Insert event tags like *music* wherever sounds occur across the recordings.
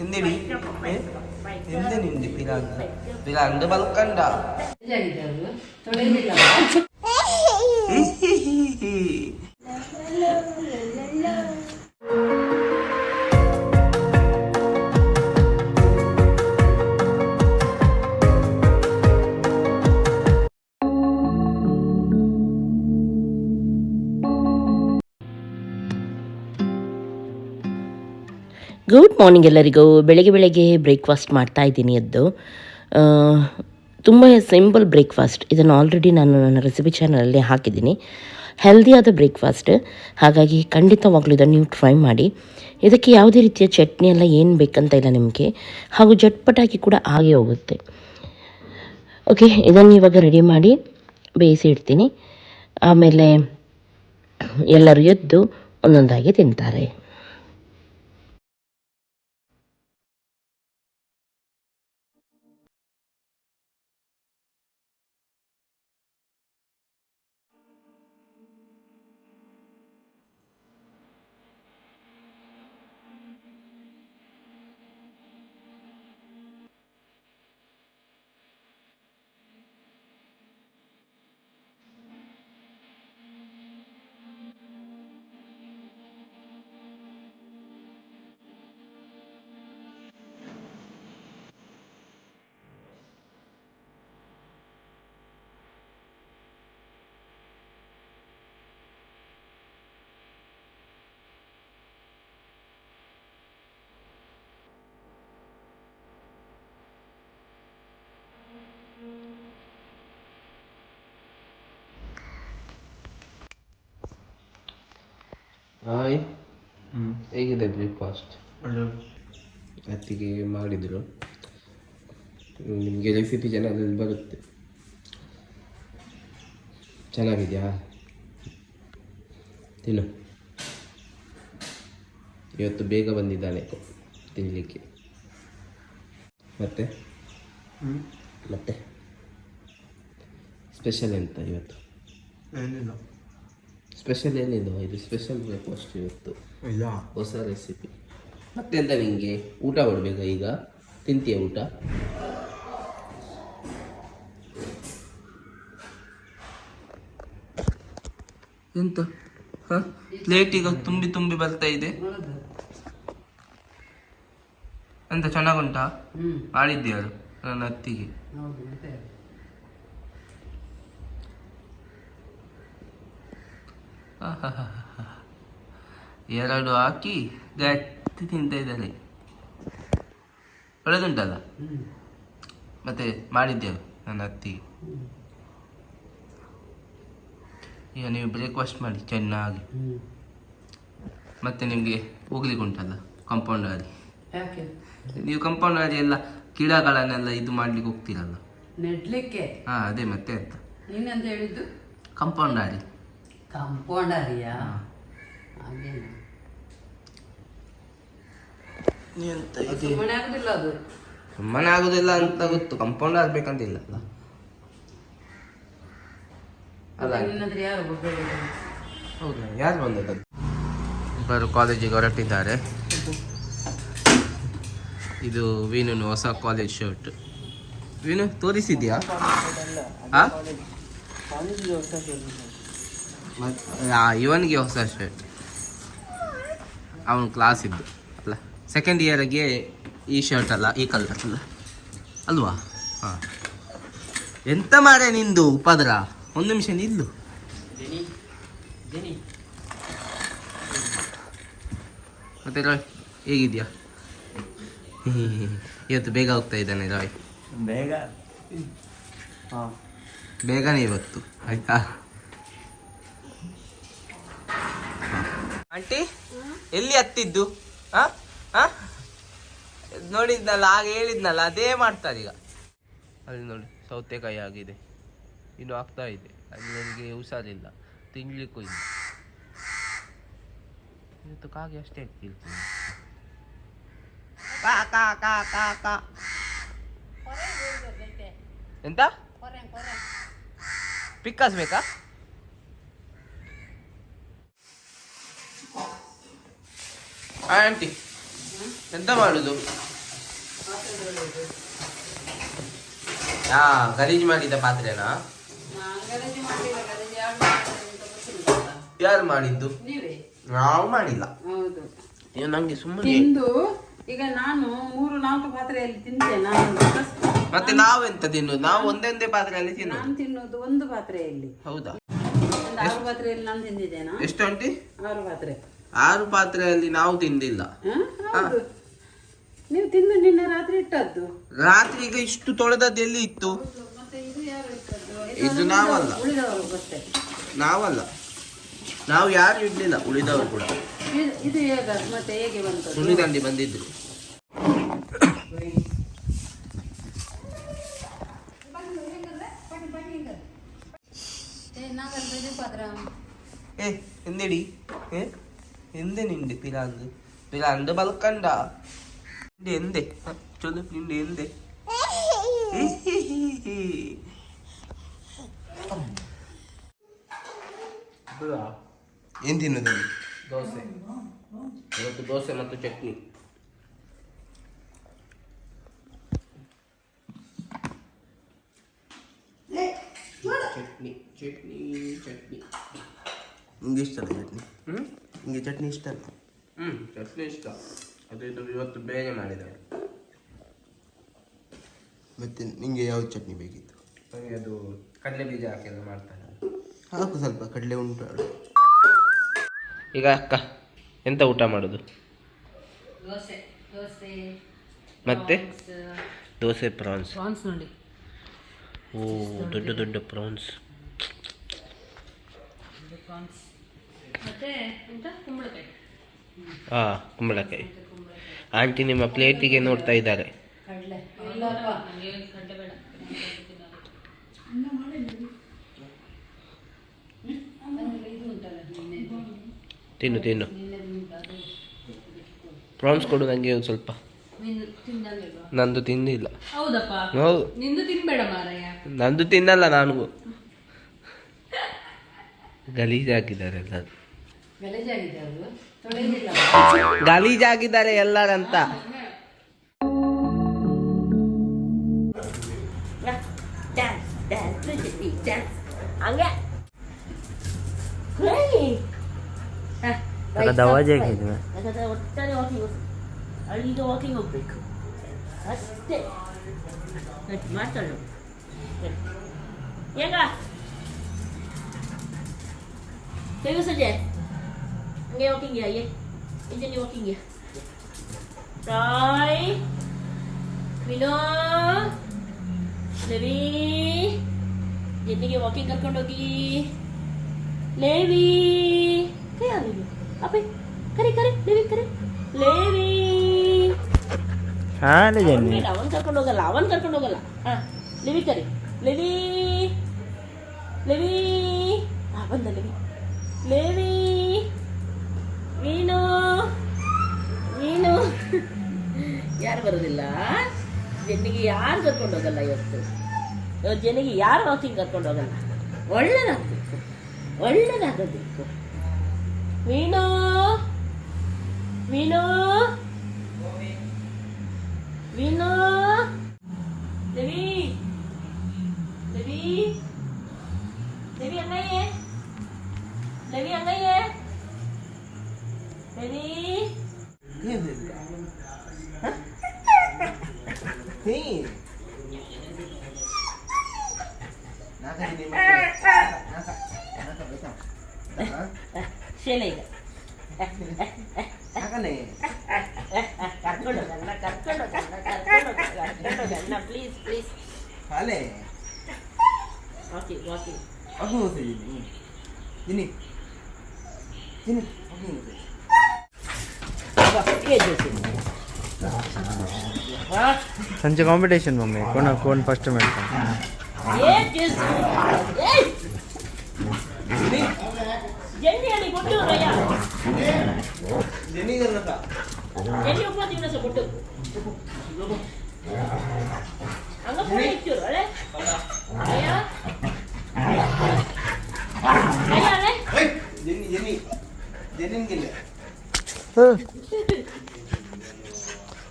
എന്തിടി? എന്തിനുണ്ട് പിലാങ്ക് പിലാങ്ക് പതുക്കണ്ട. Morning ಎಲ್ಲರಿಗೂ ಬೆಳಗ್ಗೆ ಬೆಳಗ್ಗೆ ಬ್ರೇಕ್ಫಾಸ್ಟ್ ಮಾಡ್ತಾ ಇದ್ದೀನಿ ಅದು ತುಂಬ ಸಿಂಪಲ್ ಬ್ರೇಕ್ಫಾಸ್ಟ್ ಇದನ್ನು ಆಲ್ರೆಡಿ ನಾನು ನನ್ನ ರೆಸಿಪಿ ಚಾನಲಲ್ಲಿ ಹಾಕಿದ್ದೀನಿ. ಹೆಲ್ದಿಯಾದ ಬ್ರೇಕ್ಫಾಸ್ಟ್ ಹಾಗಾಗಿ ಖಂಡಿತವಾಗ್ಲೂ ಇದನ್ನು ನೀವು ಟ್ರೈ ಮಾಡಿ. ಇದಕ್ಕೆ ಯಾವುದೇ ರೀತಿಯ ಚಟ್ನಿ ಎಲ್ಲ ಏನು ಬೇಕಂತ ಇಲ್ಲ ನಿಮಗೆ. ಹಾಗೂ ಜಟ್ಪಟಾಕಿ ಕೂಡ ಹಾಗೆ ಹೋಗುತ್ತೆ. ಓಕೆ ಇದನ್ನು ಇವಾಗ ರೆಡಿ ಮಾಡಿ ಬೇಯಿಸಿ ಇಡ್ತೀನಿ. ಆಮೇಲೆ ಎಲ್ಲರೂ ಎದ್ದು ಒಂದೊಂದಾಗಿ ತಿಂತಾರೆ. ಹಾಯ್. ಹೇಗಿದೆ ಬ್ರೇಕ್ಫಾಸ್ಟ್? ಅತ್ತಿಗೆ ಮಾಡಿದರು. ನಿಮಗೆ ರೆಸಿಪಿ ಚೆನ್ನಾಗಿ ಬರುತ್ತೆ. ಚೆನ್ನಾಗಿದೆಯಾ? ತಿನ್ನು. ಇವತ್ತು ಬೇಗ ಬಂದಿದ್ದಾನೆ ತಿನ್ನಲಿಕ್ಕೆ ಮತ್ತೆ? ಮತ್ತೆ? ಸ್ಪೆಷಲ್ ಎಂತ ಇವತ್ತು? ಏನಿಲ್ಲ. ಸ್ಪೆಷಲ್ ಏನಿಲ್ಲ ಇದು ಸ್ಪೆಷಲ್ ಬ್ರೇಕ್ಫಾಸ್ಟ್ ಇವತ್ತು. ಇಲ್ಲ ಹೊಸ ರೆಸಿಪಿ ಮತ್ತೆಂತ ನಿಂಗೆ? ಊಟ ಮಾಡಬೇಕಾ ಈಗ? ತಿಂತೀಯ ಊಟ? ಎಂತ? ಪ್ಲೇಟ್ ಈಗ ತುಂಬಿ ತುಂಬಿ ಬರ್ತಾ ಇದೆ. ಎಂತ ಚೆನ್ನಾಗುಂಟಾ? ಮಾಡಿದ್ದೀಯ ನನ್ನ ಅತ್ತಿಗೆ. ಎರಡು ಹಾಕಿ ಗಟ್ಟಿ ತಿಂತ ಇದ್ದಾರೆ. ಒಳ್ಳೆದುಂಟಲ್ಲ? ಮತ್ತೆ ಮಾಡಿದ್ದೇವೆ ನನ್ನ ಅತ್ತಿಗೆ. ಈಗ ನೀವು ಬ್ರೇಕ್ಫಾಸ್ಟ್ ಮಾಡಿ ಚೆನ್ನಾಗಿ. ಮತ್ತೆ ನಿಮಗೆ ಹೋಗ್ಲಿಕ್ಕೆ ಉಂಟಲ್ಲ ಕಾಂಪೌಂಡ್ ಆಗಿ ಯಾಕೆ? ನೀವು ಕಾಂಪೌಂಡ್ ಆಗಿ ಎಲ್ಲ ಗಿಡಗಳನ್ನೆಲ್ಲ ಇದು ಮಾಡ್ಲಿಕ್ಕೆ ಹೋಗ್ತೀರಲ್ಲ? ನೆಡ್ಲಿಕ್ಕೆ? ಹಾ ಅದೇ ಮತ್ತೆ ಅಂತ ನೀನಂತ ಹೇಳಿದ್ದು? ಕಂಪೌಂಡರಿಯಾ? ಹಾಗೇನ? ಸುಮ್ಮನೆ ಆಗುದಿಲ್ಲ ಅದು. ಸುಮ್ಮನೆ ಆಗುದಿಲ್ಲ ಅಂತ ಗೊತ್ತು. ಕಾಂಪೌಂಡ್ ಆಗ್ಬೇಕಂತಿಲ್ಲ ಅಲ್ಲ. ಅಲ್ಲ ನಿನ್ನ ಯಾರು ಹೌದಾ ಯಾರು ಬಂದದ್ದು? ಇಬ್ಬರು ಕಾಲೇಜಿಗೆ ಹೊರಟಿದ್ದಾರೆ. ಇದು ವೀನು ಹೊಸ ಕಾಲೇಜ್ ಶರ್ಟ್. ವೀನು ತೋರಿಸಿದ್ಯಾ? ಆ? ಇವನಿಗೆ ಹೊಸ ಶರ್ಟ್ ಅವನು ಕ್ಲಾಸ್ ಇದ್ದು ಅಲ್ಲ? ಸೆಕೆಂಡ್ ಇಯರ್ಗೆ ಈ ಶರ್ಟ್ ಅಲ್ಲ ಈ ಕಲರ್ ಅಲ್ಲ. ಅಲ್ವಾ? ಹಾಂ. ಎಂತ ಮಾಡೆ ನಿಂದು ಉಪದ್ರ? ಒಂದು ನಿಮಿಷ ನಿಲ್ಲು. ಮತ್ತೆ ರಾಯ್ ಹೇಗಿದ್ಯಾ? ಇವತ್ತು ಬೇಗ ಹೋಗ್ತಾ ಇದ್ದಾನೆ ರಾಯ್. ಬೇಗ. ಹಾಂ. ಬೇಗನೆ ಇವತ್ತು ಆಯ್ತಾ? ಆಂಟಿ ಎಲ್ಲಿ ಹತ್ತಿದ್ದು? ಆ? ಆ? ನೋಡಿದ್ನಲ್ಲ ಆಗ ಹೇಳಿದ್ನಲ್ಲ ಅದೇ ಮಾಡ್ತಾರೆ ಈಗ ಅಲ್ಲಿ ನೋಡಿ ಸೌತೆಕಾಯಿ ಆಗಿದೆ. ಇನ್ನು ಆಗ್ತಾ ಇದೆ. ಅಲ್ಲಿ ನನಗೆ ಹುಷಾರಿಲ್ಲ. ತಿನ್ಲಿಕ್ಕೂ ಇಲ್ಲ. ಇವತ್ತು ಕಾಗೆ ಅಷ್ಟೇ ಇರ್ತೀನಿ. ಕಾ ಕಾ ಕಾ ಕಾ ಕಾ. ಎಂತ? ಪಿಕ್ಕಾಸ್ ಆಂಟಿ ಎಂತ ಮಾಡುದು? ಹಾ ಗಲೀಜು ಮಾಡಿದ ಪಾತ್ರೆನಾ? ಯಾರು ಮಾಡಿದ್ದು ನೀವೇ? ಮಾಡಿಲ್ಲ. ನಂಗೆ ಸುಮ್ಮನೆ ತಿಂದು ಈಗ ನಾನು ಮೂರು ನಾಲ್ಕು ಪಾತ್ರೆಯಲ್ಲಿ ತಿಂತೆ ನಾನು. ಮತ್ತೆ ನಾವೆಂತ ತಿನ್ನುದು? ನಾವು ಒಂದೊಂದೇ ಪಾತ್ರೆಯಲ್ಲಿ ತಿನ್ನೋದು. ನಾನು ತಿನ್ನೋದು ಒಂದು ಪಾತ್ರೆಯಲ್ಲಿ. ಹೌದಾ? ಒಂದು ಆರು ಪಾತ್ರೆಯಲ್ಲಿ ನಾನು ತಿಂದಿದ್ದೇನಾ? ಎಷ್ಟು ಆಂಟಿ? ಆರು ಪಾತ್ರೆ. ಆರು ಪಾತ್ರೆಯಲ್ಲಿ ನಾವು ತಿಂದಿಲ್ಲ. ನೀವು ತಿಂದು ನಿನ್ನೆ ರಾತ್ರಿ ಇಟ್ಟದ್ದು? ರಾತ್ರಿ ಈಗ ಇಷ್ಟು ತೊಳೆದದ್ದು ಎಲ್ಲಿ ಇತ್ತು? ಮತ್ತೆ ಇದು ಯಾರು ಇಟ್ಟದ್ದು? ಇದು ನಾವಲ್ಲ. ನಾವಲ್ಲ. ನಾವು ಯಾರು ಇಡ್ಲಿಲ್ಲ ಉಳಿದವರು ಕೂಡ. ಇದು- ಇದು ಹೇಗ ಮತ್ತೆ ಹೇಗೆ ಬಂತು ಸುನಿದಂಡಿ ಬಂದಿದ್ರು. ಏ ಎಂದೆಡಿ? ಏ? ಎಂದೆ ನಿಂಡೆ ಪಿರಾಂದು ಪಿರಾಂದು ಬಲ್ಕಂಡ ನಿಂಡೆ ಎಂದೆ ಹ, ಚೊಲು ನಿಂಡೆ ಎಂದೆ ಏನ್ ತಿನ್ನೋದು ದೋಸೆ ಇವತ್ತು ದೋಸೆ ಮತ್ತು ಚಟ್ನಿ ಚಟ್ನಿ ಚಟ್ನಿ ಚಟ್ನಿ ನಿಂಗೆ ಇಷ್ಟ ಅಲ್ಲ ಚಟ್ನಿ ಹ್ಞೂ ನಿಂಗೆ ಚಟ್ನಿ ಇಷ್ಟ ಅಲ್ಲ ಹ್ಞೂ ಚಟ್ನಿ ಇಷ್ಟ. ಅದು ಇದು ಇವತ್ತು ಬೇರೆ ಮಾಡಿದೆ ಮತ್ತೆ ನಿಮಗೆ ಯಾವ ಚಟ್ನಿ ಬೇಕಿತ್ತು? ನನಗೆ ಅದು ಕಡಲೆ ಬೀಜ ಹಾಕಿ ಎಲ್ಲ ಮಾಡ್ತಾರೆ. ಹಾಕು ಸ್ವಲ್ಪ ಕಡಲೆ ಉಂಟು ಈಗ ಅಕ್ಕ ಎಂತ ಊಟ ಮಾಡೋದು? ದೋಸೆ ದೋಸೆ ಮತ್ತೆ? ದೋಸೆ ಪ್ರಾನ್ಸ್ ಪ್ರಾನ್ಸ್ ನೋಡಿ. ಓ ದೊಡ್ಡ ದೊಡ್ಡ ಪ್ರಾನ್ಸ್ ಪ್ರಾನ್ಸ್ ಹಾ ಕುಂಬಳಕಾಯಿ. ಆಂಟಿ ನಿಮ್ಮ ಪ್ಲೇಟಿಗೆ ನೋಡ್ತಾ ಇದ್ದಾರೆ. ತಿನ್ನು ತಿನ್ನು. ಪ್ರಾನ್ಸ್ ಕೊಡು ನನಗೆ ಒಂದು ಸ್ವಲ್ಪ. ನಂದು ತಿಂದಿಲ್ಲ. ಹೌದಪ್ಪ. ಹೌದು. ನಿಂದು ತಿನ್ಬೇಡ ಮಾರಯ್ಯ. ನಂದು ತಿನ್ನಲ್ಲ ನನಗೂ. ಗಲೀಜಾಗಿದ್ದಾರೆ ಎಲ್ಲರೂ. ಗಲೀಜಾಗಿದ್ದಾರೆ ಎಲ್ಲರಂತ. ಡ್ಯಾನ್ಸ್ ಡ್ಯಾನ್ಸ್ ಡ್ಯಾನ್ಸ್ ಹಂಗೆ. ಯಾಕಂದ್ರೆ ಒಟ್ಟಾರೆ ವಾಕಿಂಗ್ ಅಲ್ಲಿಗೆ ವಾಕಿಂಗ್ ಹೋಗ್ಬೇಕು. ಅಷ್ಟೇ. ಮಾತಾಡು ಹೇಗ? ಹೇಗೆ ಸಂಜೆ ಹಂಗೆ ವಾಕಿಂಗ್ ಏ ಇಂಜನಿ ವಾಕಿಂಗ್ ರಾಯ್ ವಿನೋ ಲೇವಿ ಜೊತೆಗೆ ವಾಕಿಂಗ್ ಕರ್ಕೊಂಡು ಹೋಗಿ ಲೇವಿ ಕೈ ಆಗಿಲ್ಲ ಅಪ್ಪೆ ಕರಿ ಕರಿ ಲೇವಿ ಕರಿ ಲೇವಿ ಹಾಲೆ ಬೇಡ, ಅವನ್ ಕರ್ಕೊಂಡು ಹೋಗಲ್ಲ ಅವನ್ ಕರ್ಕೊಂಡು ಹೋಗಲ್ಲ ಹಾ ಲೇವಿ ಕರಿ ಲೇವಿ ಲೇವಿ ಹಾ ಬಂದ ಲೇವಿ ಲೇವಿ ವೀನು ಮೀನು. ಯಾರು ಬರೋದಿಲ್ಲ? ಜನಿಗೆ ಯಾರು ಕರ್ಕೊಂಡು ಹೋಗಲ್ಲ ಇವತ್ತು? ಜನಿಗೆ ಯಾರು ವಾಕಿಂಗ್ ಕರ್ಕೊಂಡು ಹೋಗಲ್ಲ? ಒಳ್ಳೇದಾಗಬೇಕು. ಒಳ್ಳೇದಾಗಬೇಕು. ಮೀನು ಮೀನು. ಮೀನು. ದೇವಿ. ದೇವಿ. Devi ಹಂಗಯ್ಯೇ Devi Ready? Give him. Sanjay competition mummy कौन कौन फ़र्स्ट में ये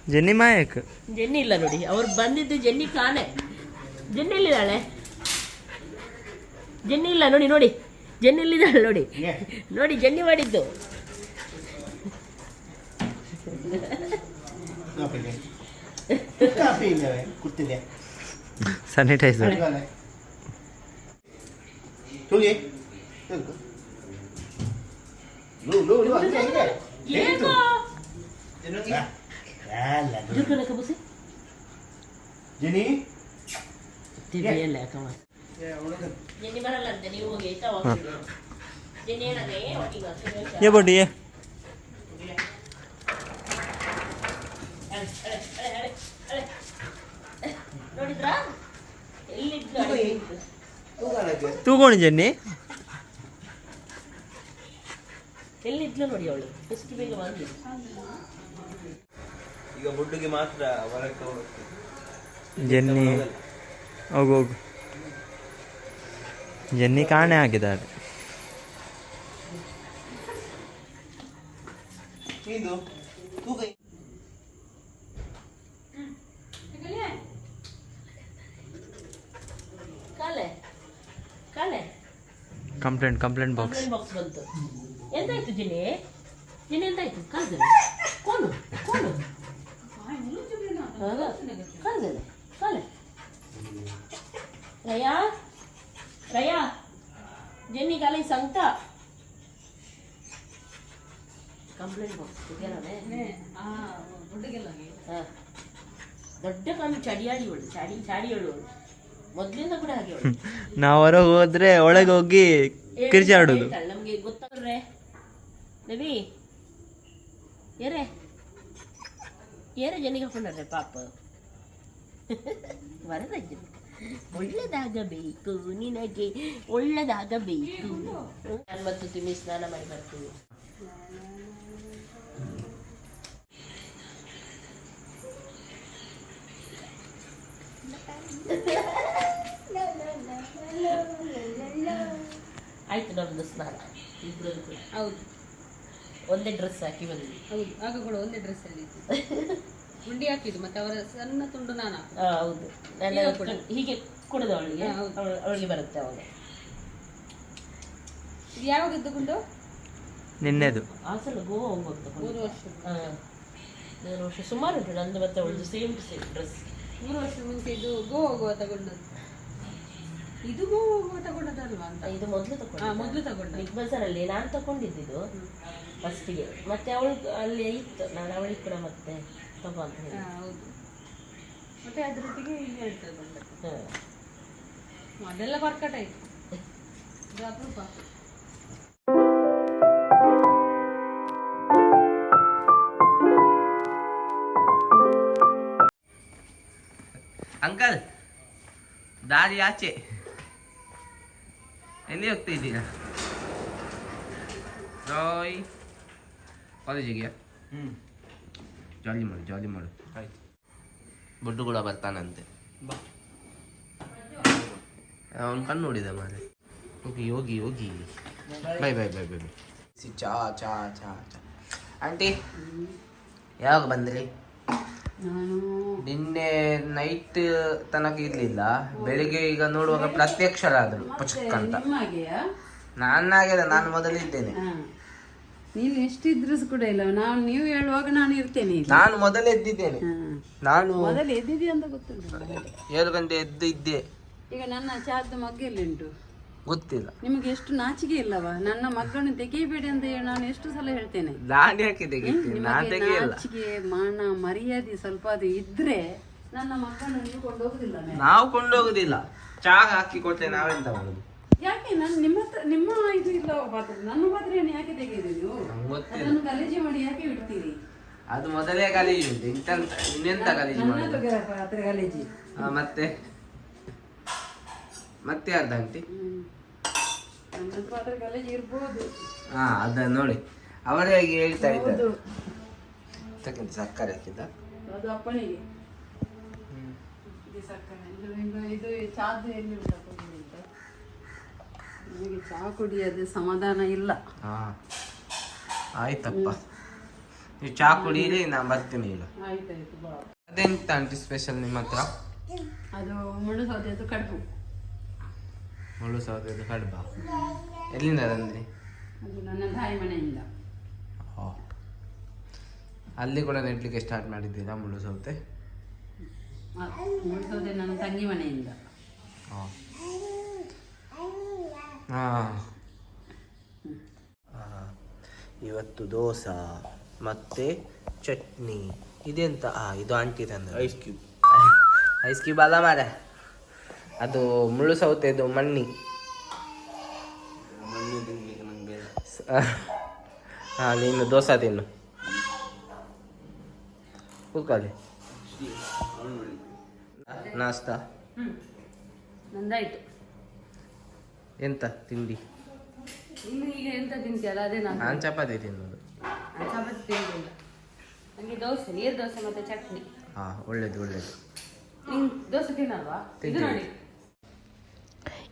जेनी माय एक। ಜೆನ್ನಿ ಇಲ್ಲ ನೋಡಿ. ಅವ್ರು ಬಂದಿದ್ದು ಜೆನ್ನಿ ಕಾಣೆ ಜೆನ್ನಿ ಎಲ್ಲಿದ್ದಾಳೆ? ಜೆನ್ನಿ ಇಲ್ಲ ನೋಡಿ ನೋಡಿ. ಜೆನ್ನಿ ಎಲ್ಲಿದ್ದಾಳೆ ನೋಡಿ? ನೋಡಿ ಜೆನ್ನಿ ಮಾಡಿದ್ದು. ಸ್ಯಾನಿಟೈಸರ್ ಲೂ ಲೂ ಲೂ ಸ್ಯಾನಿಟೈಸರ್ ತುಳಿ ಜಿನಿ ಏ ಬಡ್ಡಿ ತೂಕೊಂಡು ಜನ್ನಿ ಎಲ್ಲಿದ್ಲು ನೋಡಿ ಅವಳು ಎಷ್ಟು ಬೇಗ ಬಂದ್ಲು ಈಗ ಬುಡ್ಡುಗೆ ಮಾತ್ರ ಹೊರಕ್ಕೆ ಹೋಗ್ತೀನಿ ಜೆನ್ನಿ. ಹೋಗು ಹೋಗು. ಜೆನ್ನಿ ಕಾಣೆ ಆಗಿದ್ದಾರೆ ಕಂಪ್ಲೇಂಟ್ ಕಂಪ್ಲೇಂಟ್ ಬಾಕ್ಸ್ ಬಾಕ್ಸ್ ಬಂತು. ಎಂತಾಯ್ತು ಜಿನಿ ಜಿನಿ ಎಂತಾಯ್ತು? ಕಾಲ್ದಲ್ಲ. ಕೋನು ಕೋನು ಕಾಲ್ದಲ್ಲ. ಕಾಲೆ ರಯಾ ರಯಾ ಜೆನ್ನಿ ಕಾಲೇಜ್ ಸಂತ ಕಂಪ್ಲೇಂಟ್ ಹಾ. ದೊಡ್ಡ ಕಾಮಿ ಚಡಿಯಾಡಿ ಅವಳು ಚಾಡಿ ಚಾಡಿ ಅವಳು ಮೊದ್ಲಿಂದ ಕೂಡ ಹಾಗೆ *laughs* ನಾವು ಹೊರಗೆ ಹೋದ್ರೆ ಒಳಗೆ ಹೋಗಿ ಕಿರ್ಚಾಡೋದು ನಮ್ಗೆ ಗೊತ್ತಾಗ್ರೆ ರವಿ ಏರೆ? ಏರೆ ಜನಿಗೆ ಹಾಕೊಂಡ್ರೆ ಪಾಪ. *laughs* ವರದಜ್ಜ ಒಳ್ಳೇದಾಗಬೇಕು ನಿನಗೆ ಒಳ್ಳೇದಾಗಬೇಕು. ನಾನು ಮತ್ತು ತಿಮ್ಮಿ ಸ್ನಾನ ಮಾಡಿ ಬರ್ತೀವಿ. ಆಯ್ತು ನಮ್ದು ಸ್ನಾನ. ಇಬ್ಬರದ್ದು ಕೂಡ ಹೌದು. ಒಂದೇ ಡ್ರೆಸ್ ಹಾಕಿ ಬಂದ್ವಿ. ಹೌದು. ಆಗ ಕೂಡ ಒಂದೇ ಡ್ರೆಸ್ ಅಲ್ಲಿ *laughs* ಗುಂಡಿ ಹಾಕಿದ್ದು ಮತ್ತೆ ಅವರ ಸಣ್ಣ ತುಂಡು ನಾನು ಹೌದು. ನಾನು ಹೀಗೆ ಕುಡಿದ ಅವಳಿಗೆ. ಅವಳು- ಅವಳಿಗೆ ಬರುತ್ತೆ ಅವಾಗ. ಇದು ಯಾವಾಗ ಇದ್ದುಕೊಂಡು ನಿನ್ನೆದು. ಆ ಸಲ ಗೋವಾ ಹೋಗ್ಬೇಕು. ಮೂರು ವರ್ಷ. ಮೂರು ವರ್ಷ. ಸುಮಾರು ಉಂಟು ನಂದು ಮತ್ತೆ ಅವಳದು ಸೇಮ್ ಟು ಸೇಮ್ ಡ್ರೆಸ್ ಮೂರು ವರ್ಷ ಮುಂಚೆ ಇದು ಗೋವಾ ಹೋಗುವ ತಗೊಂಡದ್ದು ಇದು ಗೋವಾ ಹೋಗುವ ತಗೊಂಡದಲ್ವಾ ಅಂತ? ಇದು ಮೊದಲು ತಗೊಂಡು ಮೊದಲು ತಗೊಂಡ ಬಿಗ್ ಬಜಾರಲ್ಲಿ ನಾನು ತಗೊಂಡಿದ್ದು ಫಸ್ಟಿಗೆ ಮತ್ತೆ ಅವಳು ಅಲ್ಲಿ ಇತ್ತು. ನಾನು ಅವಳಿಗೆ ಕೂಡ ಮತ್ತೆ ತಗೋ ಅಂತ ಹೇಳಿ. ಹೌದು. ಮತ್ತೆ ಅದ್ರ ಜೊತೆಗೆ ಇನ್ನೆರಡು ತಗೊಂಡ ಹಾ. ಅದೆಲ್ಲ ಬರ್ಕಟ ಆಯ್ತು. ಇದು ಅಪರೂಪ. ಅಂಕಲ್ ದಾರಿ ಆಚೆ. ಎಲ್ಲಿ ಹೋಗ್ತಾ ಇದ್ದೀರಾ? ರಾಯ್ ಕಾಲೇಜಿಗೆ ಹ್ಞೂ ಜಾಲಿ ಮಾಡು ಜಾಲಿ ಮಾಡು. ಆಯ್ತು. ಬುಡ್ಡು ಕೂಡ ಬರ್ತಾನಂತೆ. ಬಾ. ಅವನು ಕಣ್ಣು ನೋಡಿದ ಮಾರೆ. ಹೋಗಿ ಹೋಗಿ ಹೋಗಿ. Bye bye bye bye bye. C ಚಾ ಚಾ ಚಾ ಚಾ. ಆಂಟಿ ಯಾವಾಗ ಬಂದ್ರಿ? ನಿನ್ನೆ ನೈಟ್ ತನಕ ಇರಲಿಲ್ಲ. ಬೆಳಿಗ್ಗೆ ಈಗ ನೋಡುವಾಗ ಪ್ರತ್ಯಕ್ಷರಾದರು. ಪುಚಕ್ ಅಂತ ನಾನು ಮೊದಲಿದ್ದೇನೆ. ಹಾ. ನೀನು ಎಷ್ಟಿದ್ರು ಕೂಡ ಇಲ್ಲ. ನಾನು ನೀವು ಹೇಳುವಾಗ ನಾನು ಇರ್ತೇನೆ ಇಲ್ಲಿ. ನಾನು ಮೊದಲೇ ಎದ್ದಿದ್ದೇನೆ. ಹಾ. ನಾನು ಮೊದಲು ಎದ್ದಿದೆ ಅಂತ ಗೊತ್ತುಂಟು? ಏಳು ಗಂಟೆ ಎದ್ದು ಇದ್ದೆ. ಈಗ ನನ್ನ ಚಾದ್ದು ಮಗ್ಗ ಎಲ್ಲಿಂಟು? ಗೊತ್ತಿಲ್ಲ. ನಿಮಗೆ ಎಷ್ಟು ನಾಚಿಕೆ ಇಲ್ಲವಾ? ನನ್ನ ಮಗನ್ನು ತೆಗೆಯಬೇಡಿ ಅಂತ ಹೇಳಿ ನಾನು ಎಷ್ಟು ಸಲ ಹೇಳ್ತೇನೆ. ನಾನು ಯಾಕೆ ತೆಗಿತೀನಿ ನಾನು ನಿಮಗೆ ತೆಗಿಯಲ್ಲ. ನಾಚಿಕೆ ಮಾನ ಮರ್ಯಾದೆ ಸ್ವಲ್ಪ ಅದು ಇದ್ರೆ ನನ್ನ ಮಕ್ಕಳನ್ನು ನೀವು ಕೊಂಡೋಗುದಿಲ್ಲ. ನಾವು ಕೊಂಡೋಗುದಿಲ್ಲ. ಚಾ ಹಾಕಿ ಕೊಟ್ಟೆ ನಾವೆಂತ ಮಾಡುದು? ಯಾಕೆ ನಾನು ನಿಮ್ಮ ಹತ್ರ ನಿಮ್ಮ ಇದು ಇಲ್ಲ ಪಾತ್ರ ನನ್ನ ಪಾತ್ರೆಯನ್ನು ಯಾಕೆ ತೆಗೆಯಿರಿ ನೀವು? ಗೊತ್ತಿಲ್ಲ ಅದನ್ನು ಗಲೀಜು ಮಾಡಿ ಯಾಕೆ ಬಿಡ್ತೀರಿ ಅದು ಮೊದಲೇ ಗಲೀಜು ಉಂಟು ಇಂತ ಇನ್ನೆಂತ ಗಲೀಜು ನನ್ನ ಮಾಡುದು? ಪಾತ್ರೆ ಗಲೀಜು. ಆ, ಮತ್ತೆ? ಮತ್ತೆ ಅರ್ಧ ಆಂಟಿ? ಹ್ಮ್. ನನ್ನ ಪಾತ್ರೆ ಗಲೀಜು ಇರ್ಬೋದು. ಹಾ ಅದನ್ನ ನೋಡಿ. ಅವರೇ ಹಾಗೆ ಹೇಳ್ತಾ ಇದ್ದಾರೆ? ಹೌದು. ತಕ್ಕಿಂತ ಸಕ್ಕರೆ ಹಾಕಿದ್ದ? ಅದು ಅಪ್ಪನಿಗೆ ಇದು ಸಕ್ಕರೆ ಇದು ಇದು ಇದು ಚಾದು ಎಲ್ಲಿ ಉಂಟು? ನನಗೆ ಚಹಾ ಕುಡಿಯೋದು ಸಮಾಧಾನ ಇಲ್ಲ. ಹಾಂ ಆಯ್ತಪ್ಪ. ನೀವು ಚಹಾ ಕುಡೀರಿ ನಾನು ಬರ್ತೀನಿ ಈಗ. ಆಯ್ತಾಯ್ತು ಬಾ. ಅದೆಂತ ಆಂಟಿ ಸ್ಪೆಷಲ್ ನಿಮ್ಮ ಹತ್ರ? ಅದು ಮುಳ್ಳು ಸೌದೆದು ಕಡುಬು. ಮುಳ್ಳು ಸೌದೆದು ಕಡುಬ? ಎಲ್ಲಿಂದ ತಂದ್ರಿ? ಅದು ನನ್ನ ತಾಯಿ ಮನೆಯಿಂದ. ಓ. ಅಲ್ಲಿ ಕೂಡ ನೆಡ್ಲಿಕ್ಕೆ ಸ್ಟಾರ್ಟ್ ಮಾಡಿದ್ದೀರಾ ಮುಳ್ಳು ಸೌತೆ? ಆ, ಮುಳ್ಳು ಸೌದೆ ನನ್ನ ತಂಗಿ ಮನೆಯಿಂದ. ಹಾಂ ಇವತ್ತು ದೋಸೆ ಮತ್ತೆ ಚಟ್ನಿ. ಇದೆಂತ? ಆ ಇದು ಆಂಟಿ ತಂದ ಐಸ್ ಕ್ಯೂಬ್ ಐಸ್ ಕ್ಯೂಬ್ ಅಲ್ಲ ಮಾರ. ಅದು ಮುಳ್ಳು ಸೌತೆದು ಮಣ್ಣಿ. ಹಾಂ ನೀನು ದೋಸೆ ತಿನ್ನು. ಕೂತ್ಕೊಳ್ಳಿ. ನಾಸ್ತಾ ನಂದಾಯ್ತು. ಎಂತ ತಿಂಡಿ? ಇನ್ನು ಈಗ ಎಂತ ತಿಂತೀಯಲ್ಲ ಅದೇ ನಾನು. ನಾನು ಚಪಾತಿ ತಿನ್ನೋದು. ನಾನು ಚಪಾತಿ ತಿಂದಿಲ್ಲ ನನಗೆ ದೋಸೆ ನೀರು ದೋಸೆ ಮತ್ತು ಚಟ್ನಿ. ಹಾಂ ಒಳ್ಳೇದು ಒಳ್ಳೇದು. ನೀನು ದೋಸೆ ತಿನ್ನಲ್ವಾ? ಇದು ನೋಡಿ.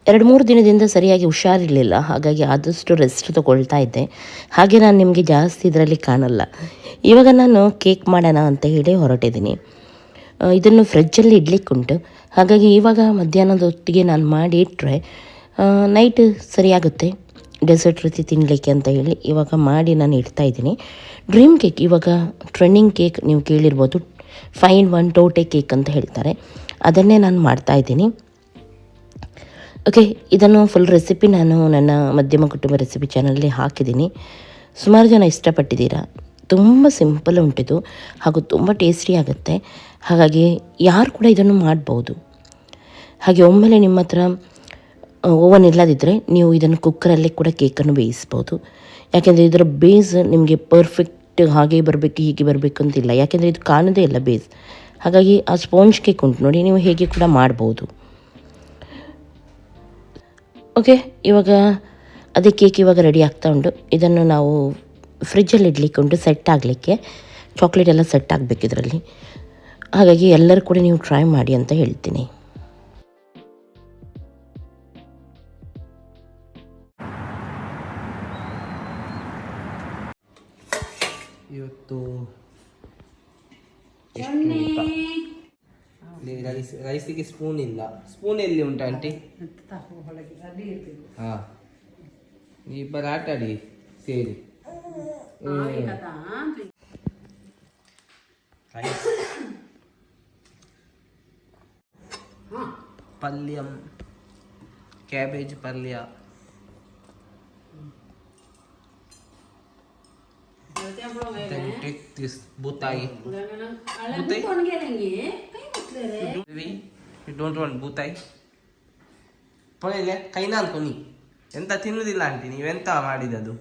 ಎರಡು ಮೂರು ದಿನದಿಂದ ಸರಿಯಾಗಿ ಹುಷಾರಿರಲಿಲ್ಲ ಹಾಗಾಗಿ ಆದಷ್ಟು ರೆಸ್ಟ್ ತಗೊಳ್ತಾ ಇದ್ದೆ. ಹಾಗೆ ನಾನು ನಿಮಗೆ ಜಾಸ್ತಿ ಇದರಲ್ಲಿ ಕಾಣಲ್ಲ. ಇವಾಗ ನಾನು ಕೇಕ್ ಮಾಡೋಣ ಅಂತ ಹೇಳಿ ಹೊರಟಿದ್ದೀನಿ. ಇದನ್ನು ಫ್ರಿಜ್ಜಲ್ಲಿ ಇಡ್ಲಿಕ್ಕುಂಟು. ಹಾಗಾಗಿ ಇವಾಗ ಮಧ್ಯಾಹ್ನದ ಹೊತ್ತಿಗೆ ನಾನು ಮಾಡಿ ಇಟ್ಟರೆ ನೈಟ್ ಸರಿಯಾಗುತ್ತೆ. ಡೆಸರ್ಟ್ ರೀತಿ ತಿನ್ನಲಿಕ್ಕೆ ಅಂತ ಹೇಳಿ ಇವಾಗ ಮಾಡಿ ನಾನು ಇಡ್ತಾ ಇದ್ದೀನಿ. ಡ್ರೀಮ್ ಕೇಕ್ ಇವಾಗ ಟ್ರೆಂಡಿಂಗ್ ಕೇಕ್ ನೀವು ಕೇಳಿರ್ಬೋದು. ಫೈನ್ ಒನ್ ಟೋಟೆ ಕೇಕ್ ಅಂತ ಹೇಳ್ತಾರೆ. ಅದನ್ನೇ ನಾನು ಮಾಡ್ತಾ ಇದ್ದೀನಿ. ಓಕೆ ಇದನ್ನು ಫುಲ್ ರೆಸಿಪಿ ನಾನು ನನ್ನ ಮಧ್ಯಮ ಕುಟುಂಬ ರೆಸಿಪಿ ಚಾನಲಲ್ಲಿ ಹಾಕಿದ್ದೀನಿ. ಸುಮಾರು ಜನ ಇಷ್ಟಪಟ್ಟಿದ್ದೀರಾ? ತುಂಬ ಸಿಂಪಲ್ ಉಂಟಿದ್ದು ಹಾಗೂ ತುಂಬ ಟೇಸ್ಟಿ ಆಗುತ್ತೆ. ಹಾಗಾಗಿ ಯಾರು ಕೂಡ ಇದನ್ನು ಮಾಡ್ಬೋದು. ಹಾಗೆ ಒಮ್ಮೆಲೆ ನಿಮ್ಮ ಹತ್ರ ಓವನ್ ಇಲ್ಲದಿದ್ದರೆ ನೀವು ಇದನ್ನು ಕುಕ್ಕರಲ್ಲೇ ಕೂಡ ಕೇಕನ್ನು ಬೇಯಿಸ್ಬೋದು. ಯಾಕೆಂದರೆ ಇದರ ಬೇಸ್ ನಿಮಗೆ ಪರ್ಫೆಕ್ಟ್ ಹಾಗೆ ಬರಬೇಕು, ಹೀಗೆ ಬರಬೇಕು ಅಂತಿಲ್ಲ. ಯಾಕೆಂದರೆ ಇದು ಕಾಣೋದೇ ಇಲ್ಲ ಬೇಸ್. ಹಾಗಾಗಿ ಆ ಸ್ಪಾಂಜ್ ಕೇಕ್ ಉಂಟು ನೋಡಿ, ನೀವು ಹೇಗೆ ಕೂಡ ಮಾಡ್ಬೋದು. ಓಕೆ, ಇವಾಗ ಅದೇ ಕೇಕ್ ಇವಾಗ ರೆಡಿ ಆಗ್ತಾ ಉಂಟು. ಇದನ್ನು ನಾವು ಫ್ರಿಜ್ಜಲ್ಲಿ ಇಡ್ಲಿಕ್ಕೆ ಉಂಟು ಸೆಟ್ ಆಗಲಿಕ್ಕೆ. ಚಾಕ್ಲೇಟ್ ಎಲ್ಲ ಸೆಟ್ ಆಗಬೇಕು ಇದರಲ್ಲಿ. ಹಾಗಾಗಿ ಎಲ್ಲರೂ ಕೂಡ ನೀವು ಟ್ರೈ ಮಾಡಿ ಅಂತ ಹೇಳ್ತೀನಿ. ಇವತ್ತು ಚಟ್ನಿ ರೈಸ್ ರೈಸಿಗೆ ಸ್ಪೂನ್ ಇಲ್ಲ. ಸ್ಪೂನ್ ಎಲ್ಲಿ ಉಂಟು ಆಂಟಿ ಒಳಗೆ ಅದೇ ಇರ್ಬೇಕು ಹಾಂ ಇಬ್ಬರು ಆಟ ಆಡಿ ಸೇರಿ. ಕಥಾ ರೈಸ್ ಪಲ್ಯಂ. ಕ್ಯಾಬೇಜ್ ಪಲ್ಯ. Then take this ಬೂತಾಯಿ ಬೂತಾಯಿ ಯು ಡೋಂಟ್ ವಾಂಟ್ ಬೂತಾಯಿ ಪೊಳೆಲೆ ಕೈನ ಅನ್ಕೊನಿ ಎಂತ ತಿನ್ನುವುದಿಲ್ಲ ಆಂಟಿ ನೀವೆಂತ ಮಾಡಿದದು?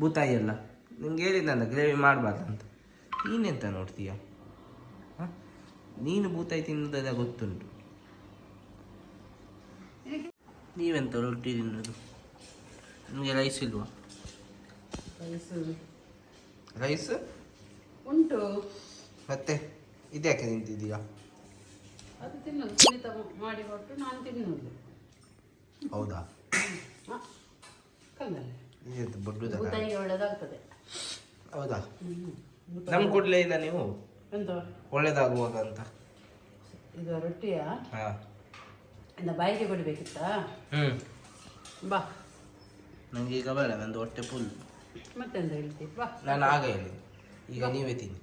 ಬೂತಾಯಿ ಎಲ್ಲ. ನಿಂಗೆ ಹೇಳಿದ್ನಲ್ಲ ಗ್ರೇವಿ ಮಾಡಬಾರ್ದಂತ. ನೀನೆಂತ ನೋಡ್ತೀಯ? ನೀನು ಬೂತಾಯಿ ತಿನ್ನುವುದೆಲ್ಲ ಗೊತ್ತುಂಟು. ನೀವೆಂತ ರೊಟ್ಟಿ ತಿನ್ನೋದು? ನಿಮಗೆ ರೈಸ್ ಇಲ್ವಾ? ರೈಸ್ ಉಂಟು. ಮತ್ತೆ ಇದ್ಯಾಕೆ ನಿಂತಿದ್ದೀಯಾ ಅದು ತಿನ್ನೋದು ಸುನೀತ ಮಾಡಿ ಕೊಟ್ಟು ನಾನು ತಿನ್ನೋದು. ಹೌದಾ? ಕಲ್ಲಲ್ಲೇ ಇದು ಬಡ್ಡುದಲ್ಲ ಭೂತಾಯಿಗೆ ಒಳ್ಳೇದಾಗ್ತದೆ. ಹೌದಾ? ನಮ್ಗೆ ಕೊಡ್ಲೇ ಇಲ್ಲ ನೀವು? ಎಂತ? ಒಳ್ಳೇದಾಗುವಾಗ ಅಂತ. ಇದು ರೊಟ್ಟಿಯ? ಹಾಂ. ಇಂದ ಬಾಯಿಗೆ ಕೊಡಬೇಕಿತ್ತಾ? ಹ್ಮ್. ಬಾ. ನಂಗೆ ಈಗ ಬೇಡ ನಂದು ಹೊಟ್ಟೆ ಫುಲ್ ಮತ್ತೆಂತ ಹೇಳ್ತಿ? ಬಾ. ನಾನು ಆಗ ಹೇಳಿದೆ ಈಗ ನೀವೇ ತಿನ್ನಿ.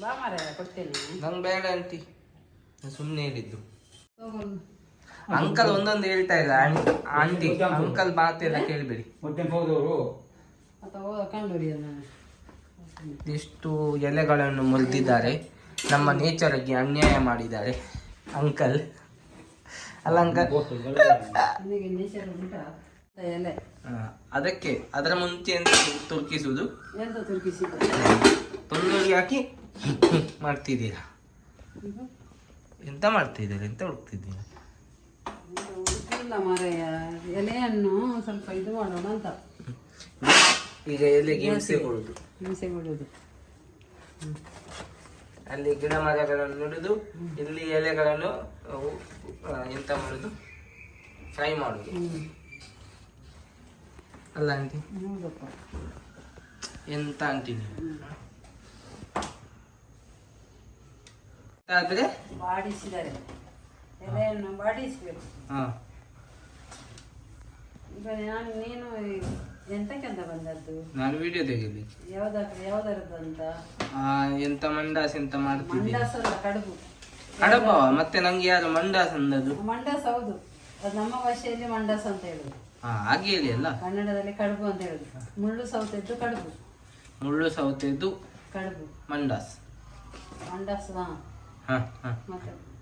ಬಾ ಮರ ಕೊಡ್ತೇನೆ ನಂಗೆ ಬೇಡ ಆಂಟಿ. ಸುಮ್ಮನೆ ಹೇಳಿದ್ದು. ತಗೊಂಡು ಅಂಕಲ್ ಒಂದೊಂದು ಹೇಳ್ತಾ ಇಲ್ಲ ಆಂಟಿ ಅಂಕಲ್ ಮಾತೆಲ್ಲ ಕೇಳಬೇಡಿ. ಎಷ್ಟು ಕಂಡುಹಿಡಿಯ ನಾನು. ಇಷ್ಟು ಎಲೆಗಳನ್ನು ಮುರಿದಿದ್ದಾರೆ. ನಮ್ಮ ನೇಚರ್ಗೆ ಅನ್ಯಾಯ ಮಾಡಿದ್ದಾರೆ. ಅಂಕಲ್. ಅಲ್ಲ ಅಂಕಲ್. ನಿನಗೆ ನೇಚರ್ ಉಂಟಾ? ಎಲೆ? ಆ, ಅದಕ್ಕೆ ಅದರ ಮುಂಚೆ ಎಂತ ತುರ್ಕಿಸುವುದು ತೊಂದರೆಗೆ ಹಾಕಿ ಮಾಡ್ತಿದ್ದೀರಾ? ಎಂತ ಮಾಡ್ತಿದ್ದೀರಾ? ಎಂತ ಹುಡುಕ್ತಿದ್ದೀರಾ? ಎಲೆಯನ್ನು ಸ್ವಲ್ಪ ಇದು ಮಾಡೋಣ ಅಂತ. ಈಗ ಎಲೆಗೆ ಹಿಂಸೆ ಕೊಡುದು. ಹಿಂಸೆ ಕೊಡುದು. ಅಲ್ಲಿ ಗಿಡ ಮರಗಳನ್ನು ನುಡಿದು ಇಲ್ಲಿ ಎಲೆಗಳನ್ನು ಎಂತ ಮಾಡುದು? ಫ್ರೈ ಮಾಡುದು. ಅಲ್ಲ ಆಂಟಿ ಎಂತ ಅಂತೀನಿ? ಆದ್ರೆ ಬಾಡಿಸಿದ್ದಾರೆ ಎಲೆಯನ್ನು ಬಾಡಿಸಬೇಕು. ಹಾ. ಈಗ ನಾನು ನೀನು ಎಂತಕ್ಕೆ ಅಂತ ಬಂದದ್ದು? ನಾನು ವಿಡಿಯೋ ತೆಗಿಬೇಕು ಯಾವ್ದಾದ್ರು ಯಾವ್ದಾದ್ರು ಅಂತ ಆ, ಎಂತ ಮಂಡಾಸ್ ಎಂತ ಮಾಡ್ತಿದ್ದೀನಿ ಮಂಡಾಸ ಅಲ್ಲ ಕಡುಬು. ಕಡಪ ಮತ್ತೆ ನಂಗೆ ಯಾರು ಮಂಡಾಸ್ ಅಂದದ್ದು? ಮಂಡಾಸ ಹೌದು. ಅದು ನಮ್ಮ ಭಾಷೆಯಲ್ಲಿ ಮಂಡಾಸ ಅಂತ ಹೇಳುದು. ಹಾಗೆ ಹೇಳಿ ಅಲ್ಲ. ಕನ್ನಡದಲ್ಲಿ ಕಡುಬು ಅಂತ ಹೇಳುದು ಮುಳ್ಳು ಸೌತೆದ್ದು ಕಡುಬು. ಮುಳ್ಳು ಸೌತೆದ್ದು ಕಡುಬು. ಮಂಡಾಸ್. ಮಂಡಾಸ ಹಾ. ಹಾ ಹಾ. ಮತ್ತೆ?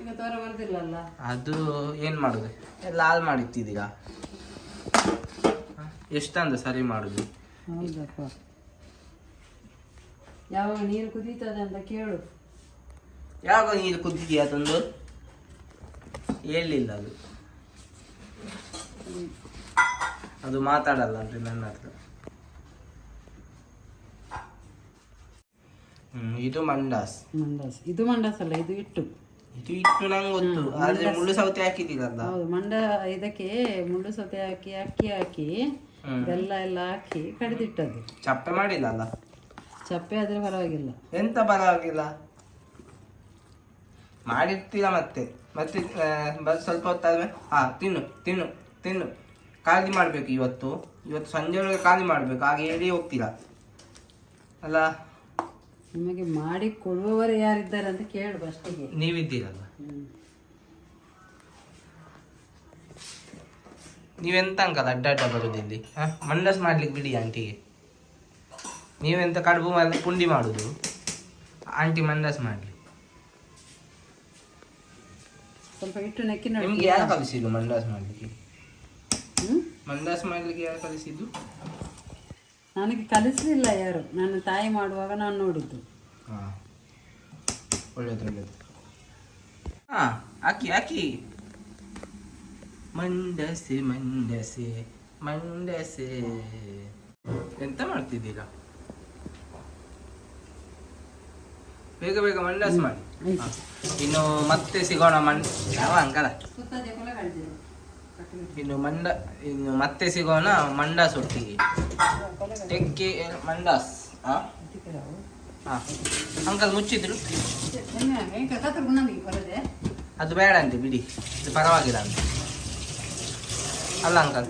ಈಗ ತೋರ ಬರ್ತಿರ್ಲಲ್ಲ ಅದು ಏನ್ ಮಾಡುದು? ಎಲ್ಲ ಹಾಳು ಎಷ್ಟು ಎಷ್ಟಂದ ಸರಿ ಮಾಡುದು? ಹೌದಪ್ಪ. ಯಾವಾಗ ನೀರು ಕುದೀತದೆ ಅಂತ ಕೇಳು. ಯಾವಾಗ ನೀರು ಕುದ್ದಿದ್ಯಾ ತಂದು? ಹೇಳಿಲ್ಲ ಅದು. ಅದು ಮಾತಾಡಲ್ಲ ಅಂದ್ರೆ ನನ್ನ ಹತ್ರ. ಇದು ಮಂಡಾಸ್. ಮಂಡಾಸ್. ಇದು ಮಂಡಾಸ್ ಅಲ್ಲ ಇದು ಇಟ್ಟು. ಇದು ಇಟ್ಟು ನಂಗೆ ಗೊತ್ತು. ಆದ್ರೆ ಮುಳ್ಳು ಸೌತೆ ಹಾಕಿದ್ದೀರಲ್ಲ ಹೌದು ಮಂಡ ಇದಕ್ಕೆ ಮುಳ್ಳು ಸೌತೆ ಹಾಕಿ ಅಕ್ಕಿ ಹಾಕಿ. ಬೆಲ್ಲ ಎಲ್ಲ ಹಾಕಿ ಕಡಿದಿಟ್ಟದ್ದು. ಚಪ್ಪೆ ಮಾಡಿಲ್ಲ ಅಲ್ಲ? ಚಪ್ಪೆ ಆದ್ರೆ ಪರವಾಗಿಲ್ಲ. ಎಂತ ಪರವಾಗಿಲ್ಲ? ಮಾಡಿರ್ತೀರ ಮತ್ತೆ? ಮತ್ತೆ ಸ್ವಲ್ಪ ಹೊತ್ತಾದ್ಮೇಲೆ? ಹಾ ತಿನ್ನು ತಿನ್ನು ತಿನ್ನು. ಖಾಲಿ ಮಾಡಬೇಕು ಇವತ್ತು. ಇವತ್ತು ಸಂಜೆ ಒಳಗೆ ಖಾಲಿ ಮಾಡಬೇಕು. ಹಾಗೆ ಹೇಳಿ ಹೋಗ್ತಿಲ್ಲ ಅಲ್ಲ? ನಿಮಗೆ ಮಾಡಿ ಕೊಡುವವರು ಯಾರಿದ್ದಾರೆ ಅಂತ ಕೇಳು ಫಸ್ಟಿಗೆ ನೀವಿದ್ದೀರಲ್ಲ? ನೀವೆಂತ ಅಂಕಲ್ಲ ಅಡ್ಡ ಅಡ್ಡ ಬರೋದು ಇಲ್ಲಿ? ಹಾ? ಮಂಡಸ್ ಮಾಡ್ಲಿಕ್ಕೆ ಬಿಡಿ ಆಂಟಿಗೆ. ನೀವೆಂತ ಕಡುಬು ಮಾಡಿ ಪುಂಡಿ ಮಾಡುದು? ಆಂಟಿ ಮಂಡಸ್ ಮಾಡ್ಲಿ. ಸ್ವಲ್ಪ ಇಟ್ಟು ನೆಕ್ಕಿ ನಿಮ್ಗೆ ಯಾರು ಕಲಿಸಿದ್ದು ಮಂಡಾಸ್ ಮಾಡ್ಲಿಕ್ಕೆ? ಮಂಡಾಸ್ ಮಾಡ್ಲಿಕ್ಕೆ ಯಾರು ಕಲಿಸಿದ್ದು? ನನಗೆ ಕಲಿಸಲಿಲ್ಲ ಯಾರು. ನನ್ನ ತಾಯಿ ಮಾಡುವಾಗ ನಾನು ನೋಡಿದ್ದು. ಹಾ ಒಳ್ಳೇದು ಒಳ್ಳೇದು ಹಾ ಹಾಕಿ ಹಾಕಿ ಮಂಡಸೆ ಮಂಡಸೆ ಮಂಡಸೆ. ಎಂತ ಮಾಡ್ತಿದ್ದೀರಾ? ಬೇಗ ಬೇಗ ಮಂಡಸ್ ಮಾಡಿ. ಇನ್ನು ಮತ್ತೆ ಸಿಗೋಣ ಮಂಡ್ ಯಾವ ಅಂಕಲ? ಸುತ್ತದೆ ಕೊಲೆ ಕಳ್ದಿರು ಇನ್ನು ಮಂಡ, ಇನ್ನು ಮತ್ತೆ ಸಿಗೋಣ ಮಂಡಾಸ್ ಒಟ್ಟಿಗೆ ಟೆಕ್ಕಿ ಮಂಡಾಸ್ ಹಾ ಅಂಕಲ್ ಮುಚ್ಚಿದ್ರು? ಅದು ಬೇಡ ಅಂತ, ಬಿಡಿ. ಇದು ಪರವಾಗಿಲ್ಲ ಅಂತ. ಅಲ್ಲ ಅಂಕಲ್.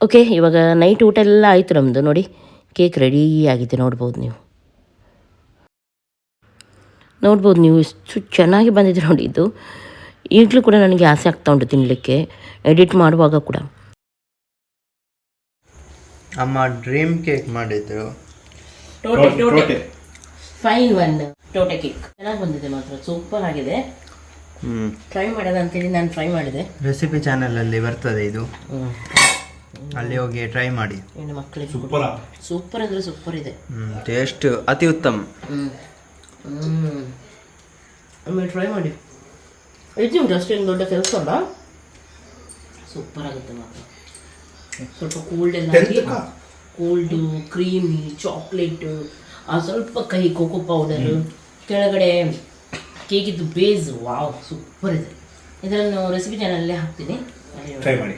ಓಕೆ, ಇವಾಗ ನೈಟ್ ಊಟ ಎಲ್ಲ ಆಯಿತು ನಮ್ಮದು ನೋಡಿ. ಕೇಕ್ ರೆಡಿ ಆಗಿದೆ ನೋಡ್ಬೋದು ನೀವು. ನೋಡ್ಬೋದು ನೀವು ಎಷ್ಟು ಚೆನ್ನಾಗಿ ಬಂದಿದೆ ನೋಡಿ ಇದು. ಈಗಲೂ ಕೂಡ ನನಗೆ ಆಸೆ ಆಗ್ತಾ ಉಂಟು ತಿನ್ನಲಿಕ್ಕೆ ಎಡಿಟ್ ಮಾಡುವಾಗ ಕೂಡ. ಅಮ್ಮ ಡ್ರೀಮ್ ಕೇಕ್ ಮಾಡಿದ್ರು ಫೈನ್ ಒನ್ ಟೋಟೆ ಕೇಕ್ ಚೆನ್ನಾಗಿ ಬಂದಿದೆ ಮಾತ್ರ. ಸೂಪರ್ ಆಗಿದೆ. ಹ್ಮ್. ಟ್ರೈ ಮಾಡೋದು ಅಂತೇಳಿ ನಾನು ಟ್ರೈ ಮಾಡಿದೆ. ರೆಸಿಪಿ ಚಾನಲಲ್ಲಿ ಬರ್ತದೆ ಇದು. ಅಲ್ಲಿ ಹೋಗಿ ಟ್ರೈ ಮಾಡಿ. ಹೆಣ್ಣು ಮಕ್ಕಳಿಗೆ ಸೂಪರ್ ಅಂದರೆ ಸೂಪರ್ ಇದೆ. ಟೇಸ್ಟ್ ಅತಿ ಉತ್ತಮ. ಹ್ಞೂ ಹ್ಞೂ ಆಮೇಲೆ ಟ್ರೈ ಮಾಡಿ. ಇದು ಉಂಟು ಅಷ್ಟೇನು ದೊಡ್ಡ ಕೆಲಸ ಅಲ್ಲ? ಸೂಪರ್ ಆಗುತ್ತೆ ಮಾತ್ರ ಸ್ವಲ್ಪ ಕೋಲ್ಡ್ ಎಲ್ಲ ಕೋಲ್ಡು ಕ್ರೀಮಿ ಚಾಕ್ಲೇಟು ಆ ಸ್ವಲ್ಪ ಕಹಿ ಕೋಕೋ ಪೌಡರು ಕೆಳಗಡೆ ಕೇಕಿದ್ದು ಬೇಸ್ ವಾವ್ ಸೂಪರ್ ಇದೆ. ಇದನ್ನು ರೆಸಿಪಿ ಚಾನಲ್ಲೇ ಹಾಕ್ತೀನಿ. ಟ್ರೈ ಮಾಡಿ.